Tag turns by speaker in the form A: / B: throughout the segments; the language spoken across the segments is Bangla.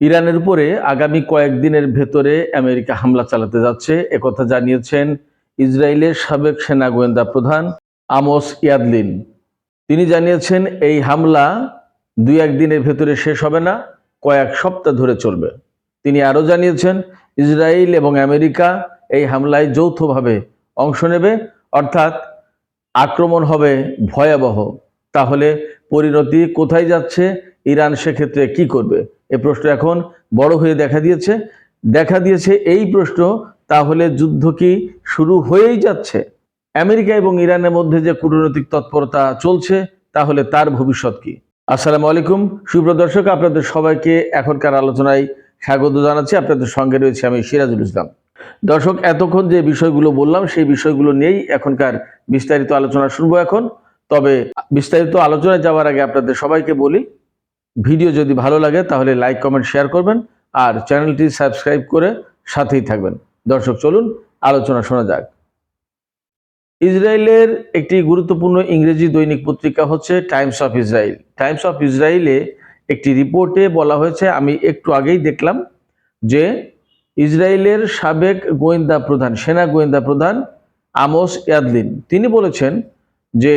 A: ইরানের উপরে আগামী কয়েকদিনের ভেতরে আমেরিকা হামলা চালাতে যাচ্ছে। একথা জানিয়েছেন ইসরায়েলের সাবেক সেনা গোয়েন্দা প্রধান আমোস ইয়াদলিন। তিনি জানিয়েছেন, এই হামলা দুই একদিনের ভেতরে শেষ হবে না, কয়েক সপ্তাহ ধরে চলবে। তিনি আরও জানিয়েছেন, ইসরায়েল এবং আমেরিকা এই হামলায় যৌথভাবে অংশ নেবে, অর্থাৎ আক্রমণ হবে ভয়াবহ। তাহলে পরিণতি কোথায় যাচ্ছে? ইরান সেক্ষেত্রে কি করবে? এ প্রশ্ন এখন বড় হয়ে দেখা দিয়েছে। দেখা দিয়েছে এই প্রশ্ন, তাহলে যুদ্ধ কি শুরু হয়েই যাচ্ছে? আমেরিকা এবং ইরানের মধ্যে যে কূটনৈতিক তৎপরতা চলছে, তাহলে তার ভবিষ্যৎ কি? আসসালামু আলাইকুম, সুপ্রিয় দর্শক, আপনাদের সবাইকে এখনকার আলোচনায় স্বাগত জানাচ্ছি। আপনাদের সঙ্গে রয়েছে আমি সিরাজুল ইসলাম। দর্শক, এতক্ষণ যে বিষয়গুলো বললাম, সেই বিষয়গুলো নিয়েই এখনকার বিস্তারিত আলোচনা শুনব এখন। তবে বিস্তারিত আলোচনায় যাওয়ার আগে আপনাদের সবাইকে বলি ভিডিও যদি ভালো লাগে, তাহলে লাইক কমেন্ট শেয়ার করবেন আর চ্যানেলটি সাবস্ক্রাইব করে সাথেই থাকবেন। দর্শক, চলুন আলোচনা শোনা যাক। ইসরায়েলের একটি গুরুত্বপূর্ণ ইংরেজি দৈনিক পত্রিকা হচ্ছে Times of Israel Times of ইসরায়েলে একটি রিপোর্টে বলা হয়েছে, আমি একটু আগেই দেখলাম যে ইসরায়েলের সাবেক গোয়েন্দা প্রধান, সেনা গোয়েন্দা প্রধান আমোস ইয়াদলিন, তিনি বলেছেন যে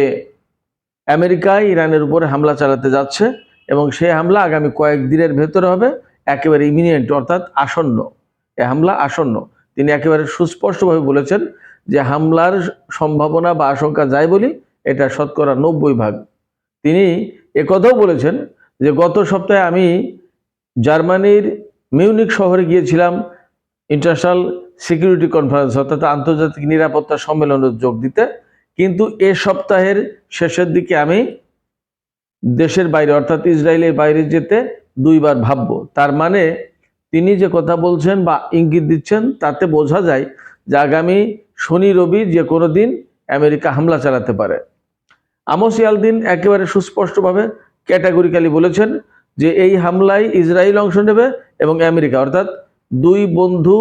A: আমেরিকা ইরানের উপরে হামলা চালাতে যাচ্ছে এবং সেই হামলা আগামী কয়েকদিনের ভেতরে হবে, একেবারে ইমিনিয়েন্ট অর্থাৎ আসন্ন। এ হামলা আসন্ন। তিনি একেবারে সুস্পষ্টভাবে বলেছেন যে হামলার সম্ভাবনা বা আশঙ্কা যায় বলি, এটা শতকরা নব্বই ভাগ। তিনি একথাও বলেছেন যে গত সপ্তাহে আমি জার্মানির মিউনিক শহরে গিয়েছিলাম, ইন্টারন্যাশনাল সিকিউরিটি কনফারেন্স, অর্থাৎ আন্তর্জাতিক নিরাপত্তা সম্মেলনে যোগ দিতে। কিন্তু এ সপ্তাহের শেষের দিকে আমি দেশের বাইরে, অর্থাৎ ইসরায়েলের বাইরে যেতে দুইবার ভাববো। তার মানে তিনি যে কথা বলছেন বা ইঙ্গিত দিচ্ছেন, তাতে বোঝা যায় যে আগামী শনি, রবি যে কোনো দিন আমেরিকা হামলা চালাতে পারে। আমস ইয়ালদিন একেবারে সুস্পষ্টভাবে ক্যাটাগরিক্যালি বলেছেন যে এই হামলায় ইসরায়েল অংশ নেবে এবং আমেরিকা, অর্থাৎ দুই বন্ধু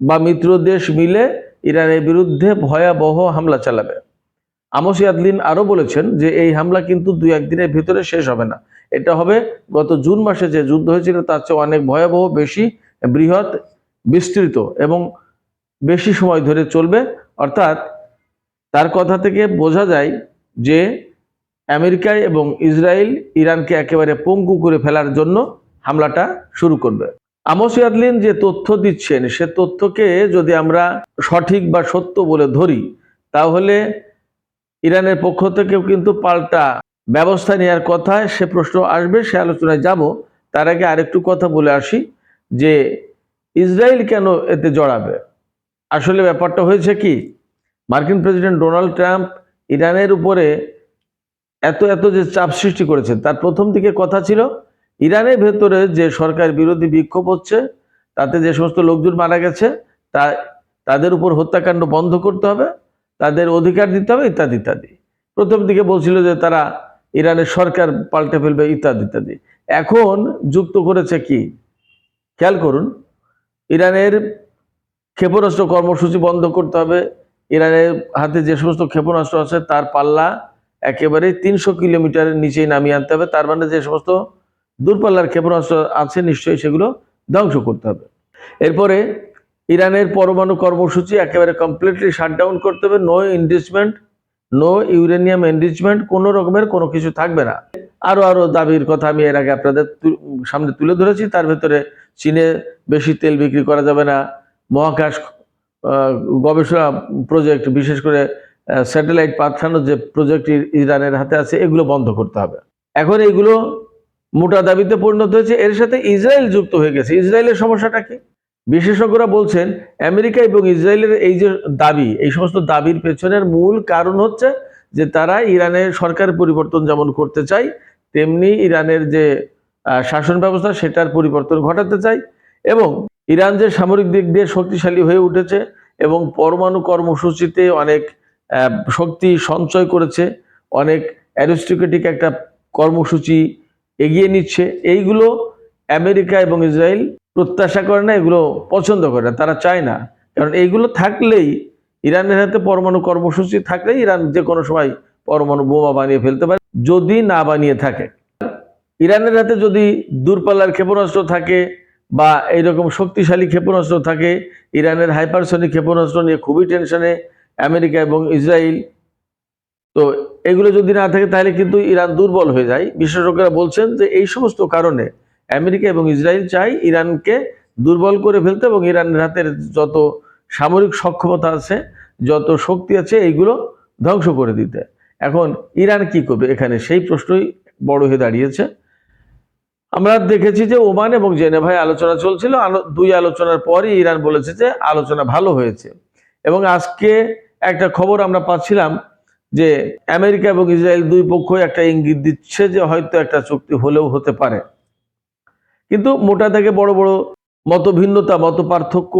A: বা মিত্র দেশ মিলে ইরানের বিরুদ্ধে ভয়াবহ হামলা চালাবে। আমস ইয়াদলিন আরও বলেছেন যে এই হামলা কিন্তু দুই একদিনের ভিতরে শেষ হবে না। এটা হবে গত জুন মাসে যে যুদ্ধ হয়েছিল, তার চেয়ে অনেক ভয়াবহ, বেশি বৃহৎ, বিস্তৃত এবং বেশি সময় ধরে চলবে। অর্থাৎ তার কথা থেকে বোঝা যায় যে আমেরিকা এবং ইসরায়েল ইরানকে একেবারে পঙ্গু করে ফেলার জন্য হামলাটা শুরু করবে। আমস ইয়াদলিন যে তথ্য দিচ্ছেন, সে তথ্যকে যদি আমরা সঠিক বা সত্য বলে ধরি, তাহলে ইরানের পক্ষ থেকেও কিন্তু পাল্টা ব্যবস্থা নেওয়ার কথা সে প্রশ্ন আসবে, সে আলোচনায় যাব। তার আগে আরেকটু কথা বলে আসি যে ইসরায়েল কেন এতে জড়াবে? আসলে ব্যাপারটা হয়েছে কি, মার্কিন প্রেসিডেন্ট ডোনাল্ড ট্রাম্প ইরানের উপরে এত এত যে চাপ সৃষ্টি করেছেন, তার প্রথম দিকে কথা ছিল, ইরানের ভেতরে যে সরকার বিরোধী বিক্ষোভ হচ্ছে, তাতে যে সমস্ত লোকজন মারা গেছে, তা, তাদের উপর হত্যাকাণ্ড বন্ধ করতে হবে। তাদের অধিকার দিতে হবে, ইত্যাদি ইত্যাদি। প্রথম দিকে বলছিল যে তারা ইরানের সরকার পাল্টে ফেলবে, ইত্যাদি ইত্যাদি। এখন যুক্ত করেছে কি? খেয়াল করুন, ইরানের ক্ষেপণাস্ত্র কর্মসূচি বন্ধ করতে হবে। ইরানের হাতে যে সমস্ত ক্ষেপণাস্ত্র আছে, তার পাল্লা একেবারে তিনশো কিলোমিটারের নিচেই নামিয়ে আনতে হবে। তার মানে যে সমস্ত দূরপাল্লার ক্ষেপণাস্ত্র আছে, নিশ্চয়ই সেগুলো ধ্বংস করতে হবে। এরপরে ইরানের পরমাণু কর্মসূচি একেবারে কমপ্লিটলি শাটডাউন করতে হবে। No investment no uranium enrichment কোনো রকমের কোনো কিছু থাকবে না। আরও আরও দাবির কথা আমি এর আগে আপনাদের সামনে তুলে ধরেছি। তার ভেতরে চীনে বেশি তেল বিক্রি করা যাবে না। মহাকাশ গবেষণা প্রজেক্ট বিশেষ করে স্যাটেলাইট পাঠানোর যে প্রজেক্ট ইরানের হাতে আছে, এগুলো বন্ধ করতে হবে। এখন এইগুলো মোটা দাবিতে পরিণত হয়েছে। এর সাথে ইসরায়েল যুক্ত হয়ে গেছে। ইসরায়েলের সমস্যাটা কি? বিশেষজ্ঞরা বলছেন, আমেরিকা এবং ইসরায়েলের এই যে দাবি, এই সমস্ত দাবির পেছনের মূল কারণ হচ্ছে যে তারা ইরানের সরকার পরিবর্তন যেমন করতে চায়, তেমনি ইরানের যে শাসন ব্যবস্থা সেটার পরিবর্তন ঘটাতে চায় এবং ইরান যে সামরিক দিক দিয়ে শক্তিশালী হয়ে উঠেছে এবং পরমাণু কর্মসূচিতে অনেক শক্তি সঞ্চয় করেছে, অনেক অ্যারিস্টোক্রেটিক একটা কর্মসূচি এগিয়ে নিচ্ছে, এইগুলো আমেরিকা এবং ইসরায়েল প্রত্যাশা করে না, এগুলো পছন্দ করে না, তারা চায় না। কারণ এইগুলো থাকলেই ইরানের হাতে পরমাণু কর্মসূচি থাকলেই ইরান যে কোনো সময় পরমাণু বোমা বানিয়ে ফেলতে পারে, যদি না বানিয়ে থাকে। ইরানের হাতে যদি দূরপাল্লার ক্ষেপণাস্ত্র থাকে বা এইরকম শক্তিশালী ক্ষেপণাস্ত্র থাকে, ইরানের হাইপারসনিক ক্ষেপণাস্ত্র নিয়ে খুবই টেনশনে আমেরিকা এবং ইসরায়েল। তো এগুলো যদি না থাকে, তাহলে কিন্তু ইরান দুর্বল হয়ে যায়। বিশেষজ্ঞরা বলছেন যে এই সমস্ত কারণে আমেরিকা এবং ইসরায়েল চাই ইরানকে দুর্বল করে ফেলতে এবং ইরানের হাতের যত সামরিক সক্ষমতা আছে, যত শক্তি আছে, এইগুলো ধ্বংস করে দিতে। এখন ইরান কি করবে? এখানে সেই প্রশ্নই বড় হয়ে দাঁড়িয়েছে। আমরা দেখেছি যে ওমান এবং জেনেভায় আলোচনা চলছিল। দুই আলোচনার পরই ইরান বলেছে যে আলোচনা ভালো হয়েছে। এবং আজকে একটা খবর আমরা পাচ্ছিলাম যে আমেরিকা এবং ইসরায়েল দুই পক্ষই একটা ইঙ্গিত দিচ্ছে যে হয়তো একটা চুক্তি হলেও হতে পারে। কিন্তু মোটা থেকে বড় বড় মত ভিন্নতা মত পার্থক্য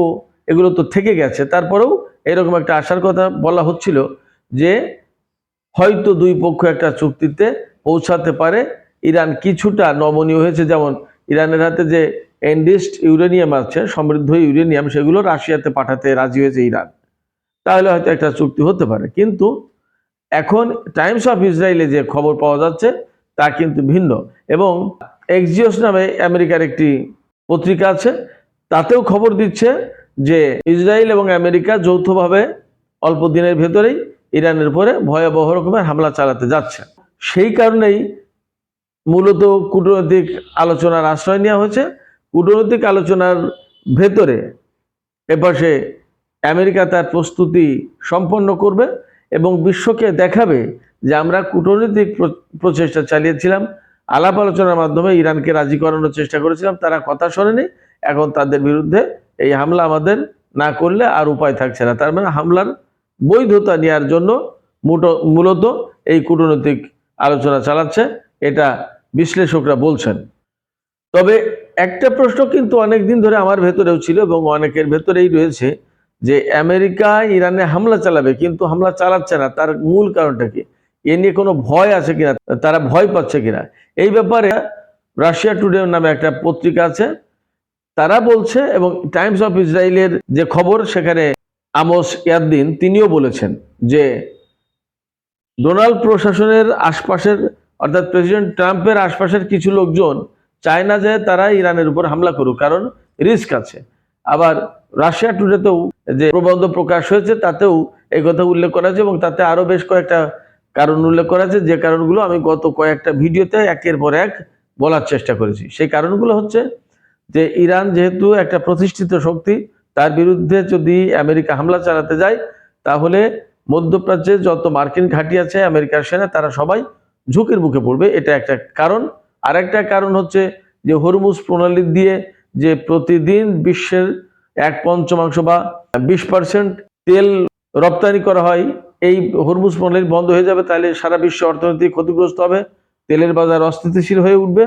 A: এগুলো তো থেকে গেছে। তারপরেও এরকম একটা আশার কথা বলা হচ্ছিল যে হয়তো দুই পক্ষ একটা চুক্তিতে পৌঁছাতে পারে। ইরান কিছুটা নমনীয় হয়েছে। যেমন ইরানের হাতে যে এন্ডিস্ট ইউরেনিয়াম আছে, সমৃদ্ধ ইউরেনিয়াম, সেগুলো রাশিয়াতে পাঠাতে রাজি হয়েছে ইরান। তাহলে হয়তো একটা চুক্তি হতে পারে। কিন্তু এখন টাইমস অফ ইসরায়েলে যে খবর পাওয়া যাচ্ছে তা কিন্তু ভিন্ন। এবং এক্সিওস নামে আমেরিকার একটি পত্রিকা আছে। তাতেও খবর দিচ্ছে যে ইসরায়েল এবং আমেরিকা যৌথভাবে অল্প দিনের ভেতরেই ইরানের উপরে ভয়াবহ রকমের হামলা চালাতে যাচ্ছে। সেই কারণেই মূলত কূটনৈতিক আলোচনার আশ্রয় নেওয়া হয়েছে। কূটনৈতিক আলোচনার ভেতরে এপাশে আমেরিকা তার প্রস্তুতি সম্পন্ন করবে এবং বিশ্বকে দেখাবে যে আমরা কূটনৈতিক প্রচেষ্টা চালিয়েছিলাম। আলাপ আলোচনার মাধ্যমে ইরানকে রাজি করানোর চেষ্টা করেছিলাম, তারা কথা শোনেনি। এখন তাদের বিরুদ্ধে এই হামলা আমাদের না করলে আর উপায় থাকছে না। তার মানে হামলার বৈধতা নেওয়ার জন্য মুটো- মূলত এই কূটনৈতিক আলোচনা চালাচ্ছে, এটা বিশ্লেষকরা বলছেন। তবে একটা প্রশ্ন কিন্তু অনেক দিন ধরে আমার ভেতরেও ছিল এবং অনেকের ভেতরেই রয়েছে যে আমেরিকা ইরানে হামলা চালাবে, কিন্তু হামলা চালাচ্ছে না। তার মূল কারণটা কি? এ নিয়ে কোনো ভয় আছে কিনা, তারা ভয় পাচ্ছে কিনা? এই ব্যাপারে রাশিয়া টুডে নামে একটা পত্রিকা আছে। তারা বলছে এবং টাইমস অফ ইসরায়েলের যে খবর, সেখানে আমোস ইয়াদ্দিন তিনিও বলেছেন যে ডোনাল্ড প্রশাসনের আশপাশের, অর্থাৎ প্রেসিডেন্ট ট্রাম্পের আশপাশের কিছু লোকজন চায় না যে তারা ইরানের উপর হামলা করুক, কারণ রিস্ক আছে। আবার রাশিয়া টুডেতেও যে প্রবন্ধ প্রকাশ হয়েছে, তাতেও এই কথা উল্লেখ করা আছে এবং তাতে আরও বেশ কয়েকটা কারণ উল্লেখ করা আছে, যে কারণগুলো আমি গত কয়েকটা ভিডিওতে একের পর এক বলার চেষ্টা করেছি। সেই কারণগুলো হচ্ছে যে ইরান যেহেতু একটা প্রতিষ্ঠিত শক্তি, তার বিরুদ্ধে যদি আমেরিকা হামলা চালাতে যায়, তাহলে মধ্যপ্রাচ্যে যত মার্কিন ঘাঁটি আছে, আমেরিকার সেনা, তারা সবাই ঝুঁকির মুখে পড়বে। এটা একটা কারণ। আর একটা কারণ হচ্ছে যে হরমুজ প্রণালী দিয়ে যে প্রতিদিন বিশ্বের এক পঞ্চমাংশ বা বিশ পার্সেন্ট তেল রপ্তানি করা হয় এই হরমুজ প্রণালী বন্ধ হয়ে যাবে, তাহলে সারা বিশ্ব অর্থনীতি ক্ষতিগ্রস্ত হবে, তেলের বাজার অস্থিতিশীল হয়ে উঠবে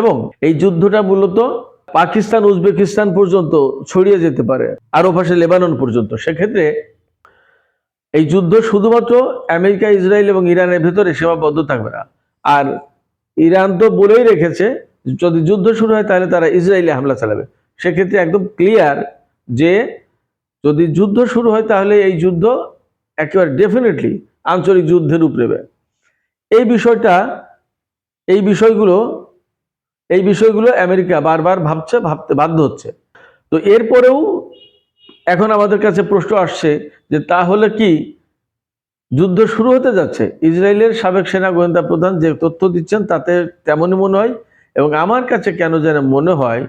A: এবং এই যুদ্ধটা মূলত পাকিস্তান, উজবেকিস্তান পর্যন্ত ছড়িয়ে যেতে পারে আরও পাশে লেবানন পর্যন্ত। সেক্ষেত্রে এই যুদ্ধ শুধুমাত্র আমেরিকা, ইসরায়েল এবং ইরানের ভেতরে সীমাবদ্ধ থাকবে না। আর ইরান তো বলেই রেখেছে, যদি যুদ্ধ শুরু হয় তাহলে তারা ইসরায়েলে হামলা চালাবে। সেক্ষেত্রে একদম ক্লিয়ার যে যদি যুদ্ধ শুরু হয় তাহলে এই যুদ্ধ একেবারে ডেফিনেটলি আঞ্চলিক যুদ্ধের রূপ নেবে। এই বিষয়টা, এই বিষয়গুলো এই বিষয়গুলো আমেরিকা বারবার ভাবছে, ভাবতে বাধ্য হচ্ছে। তো এরপরেও এখন আমাদের কাছে প্রশ্ন আসছে যে তাহলে কি যুদ্ধ শুরু হতে যাচ্ছে? ইসরায়েলের সাবেক সেনা গোয়েন্দা প্রধান যে তথ্য দিচ্ছেন তাতে তেমনই মনে হয় এবং আমার কাছে কেন যেন মনে হয়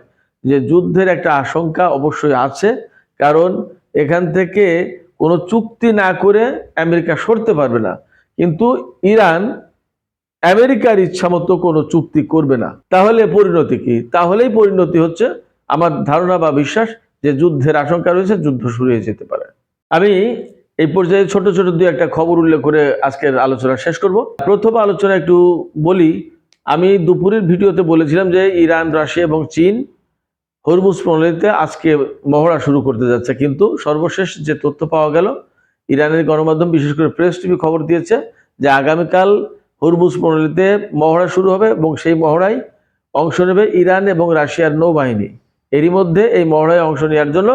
A: যে যুদ্ধের একটা আশঙ্কা অবশ্যই আছে, কারণ এখান থেকে কোনো চুক্তি না করে আমেরিকা সরতে পারবে না। কিন্তু ইরান আমেরিকার ইচ্ছা মতো কোনো চুক্তি করবে না। তাহলে পরিণতি কি? তাহলেই পরিণতি হচ্ছে আমার ধারণা বা বিশ্বাস যে যুদ্ধের আশঙ্কা রয়েছে, যুদ্ধ শুরু হয়ে যেতে পারে। আমি এই পর্যায়ে ছোট ছোট দুই একটা খবর উল্লেখ করে আজকের আলোচনা শেষ করব। প্রথম আলোচনা একটু বলি, আমি দুপুরের ভিডিওতে বলেছিলাম যে ইরান, রাশিয়া এবং চীন হরমুজ প্রণালীতে আজকে মহড়া শুরু করতে যাচ্ছে, কিন্তু সর্বশেষ যে তথ্য পাওয়া গেল, ইরানের গণমাধ্যম, বিশেষ করে প্রেস টিভি খবর দিয়েছে যে আগামীকাল হরমুজ প্রণালীতে মহড়া শুরু হবে এবং সেই মহড়ায় অংশ নেবে ইরান এবং রাশিয়ার নৌবাহিনী। এরই মধ্যে এই মহড়ায় অংশ নেওয়ার জন্য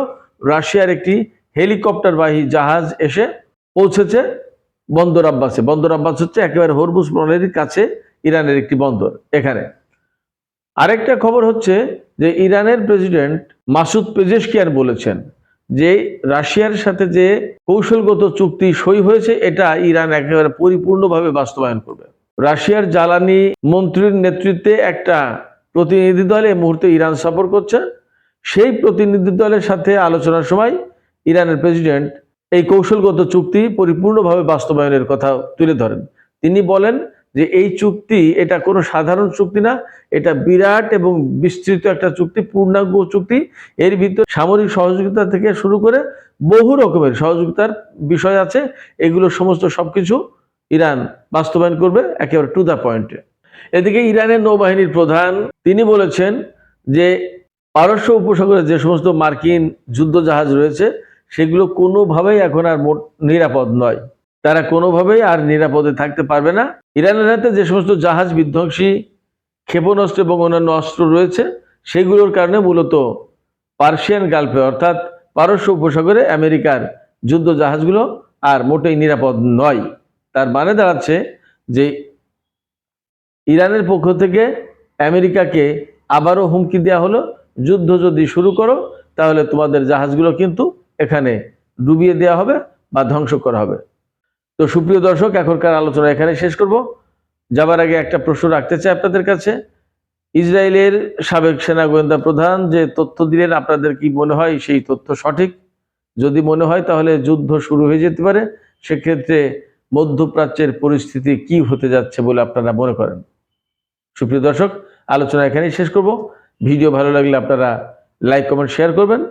A: রাশিয়ার একটি হেলিকপ্টারবাহী জাহাজ এসে পৌঁছেছে বন্দর আব্বাসে। বন্দর আব্বাস হচ্ছে একেবারে হরমুজ প্রণালীর কাছে ইরানের একটি বন্দর এখানে। আরেকটা খবর হচ্ছে যে ইরানের প্রেসিডেন্ট মাসুদ পেজেশকিয়ান বলেছেন যে রাশিয়ার সাথে যে কৌশলগত চুক্তি সই হয়েছে, এটা ইরান একেবারে পরিপূর্ণভাবে বাস্তবায়ন করবে। রাশিয়ার জ্বালানি মন্ত্রীর নেতৃত্বে একটা প্রতিনিধি দল এই মুহূর্তে ইরান সফর করছে। সেই প্রতিনিধি দলের সাথে আলোচনার সময় ইরানের প্রেসিডেন্ট এই কৌশলগত চুক্তি পরিপূর্ণভাবে বাস্তবায়নের কথা তুলে ধরেন। তিনি বলেন যে এই চুক্তি, এটা কোনো সাধারণ চুক্তি না, এটা বিরাট এবং বিস্তৃত একটা চুক্তি, পূর্ণাঙ্গ চুক্তি। এর ভিতর সামরিক সহযোগিতা থেকে শুরু করে বহু রকমের সহযোগিতার বিষয় আছে। এগুলো সমস্ত সবকিছু ইরান বাস্তবায়ন করবে একেবারে টু দ্য পয়েন্টে এদিকে ইরানের নৌবাহিনীর প্রধান, তিনি বলেছেন যে পারস্য উপসাগরে যে সমস্ত মার্কিন যুদ্ধ জাহাজ রয়েছে, সেগুলো কোনোভাবেই এখন আর নিরাপদ নয়। তারা কোনোভাবেই আর নিরাপদে থাকতে পারবে না। ইরানের হাতে যে সমস্ত জাহাজ বিধ্বংসী, ক্ষেপণাস্ত্র এবং অন্যান্য অস্ত্র রয়েছে, সেগুলোর কারণে মূলত পার্সিয়ান গালফে, অর্থাৎ পারস্য উপসাগরে আমেরিকার যুদ্ধ জাহাজগুলো আর মোটেই নিরাপদ নয়। তার মানে দাঁড়াচ্ছে যে ইরানের পক্ষ থেকে আমেরিকাকে আবারও হুমকি দেওয়া হলো, যুদ্ধ যদি শুরু করো, তাহলে তোমাদের জাহাজগুলো কিন্তু এখানে ডুবিয়ে দেওয়া হবে বা ধ্বংস করা হবে। তো সুপ্রিয় দর্শক, এখনকার আলোচনা এখানে শেষ করব। যাবার আগে একটা প্রশ্ন রাখতে চাই আপনাদের কাছে। ইসরায়েলের সাবেক সেনা গোয়েন্দা প্রধান যে তথ্য দিলেন, আপনাদের কি মনে হয় সেই তথ্য সঠিক? যদি মনে হয়, তাহলে যুদ্ধ শুরু হয়ে যেতে পারে। সেক্ষেত্রে মধ্যপ্রাচ্যের পরিস্থিতি কি হতে যাচ্ছে বলে আপনারা মনে করেন? সুপ্রিয় দর্শক, আলোচনা এখানেই শেষ করব। ভিডিও ভালো লাগলে আপনারা লাইক, কমেন্ট, শেয়ার করবেন।